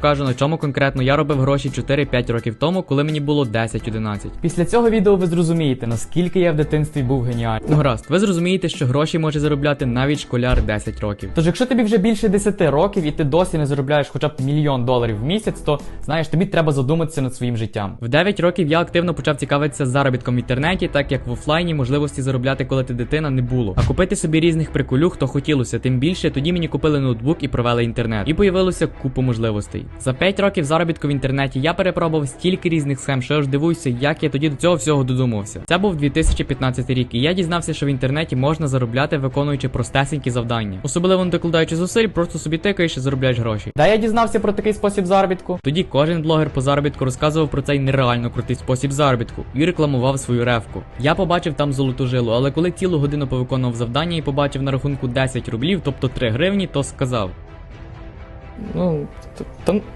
Кажу, на чому конкретно я робив гроші 4-5 років тому, коли мені було 10-11. Після цього відео ви зрозумієте, наскільки я в дитинстві був геніальним. Ну гаразд, ви зрозумієте, що гроші може заробляти навіть школяр 10 років. Тож, якщо тобі вже більше 10 років і ти досі не заробляєш хоча б мільйон доларів в місяць, то знаєш, тобі треба задуматися над своїм життям. В 9 років я активно почав цікавитися заробітком в інтернеті, так як в офлайні можливості заробляти, коли ти дитина, не було. А купити собі різних приколюх, то хотілося. Тим більше тоді мені купили ноутбук і провели інтернет. І появилося купу можливостей. За 5 років заробітку в інтернеті я перепробував стільки різних схем, що я ж дивуюся, як я тоді до цього всього додумався. Це був 2015 рік, і я дізнався, що в інтернеті можна заробляти, виконуючи простесенькі завдання. Особливо не докладаючи зусиль, просто собі тикаєш і заробляєш гроші. Де я дізнався про такий спосіб заробітку? Тоді кожен блогер по заробітку розказував про цей нереально крутий спосіб заробітку і рекламував свою ревку. Я побачив там золоту жилу, але коли цілу годину повиконував завдання і побачив на рахунку 10 рублів, тобто 3 гривні, то сказав: Ну, то, то,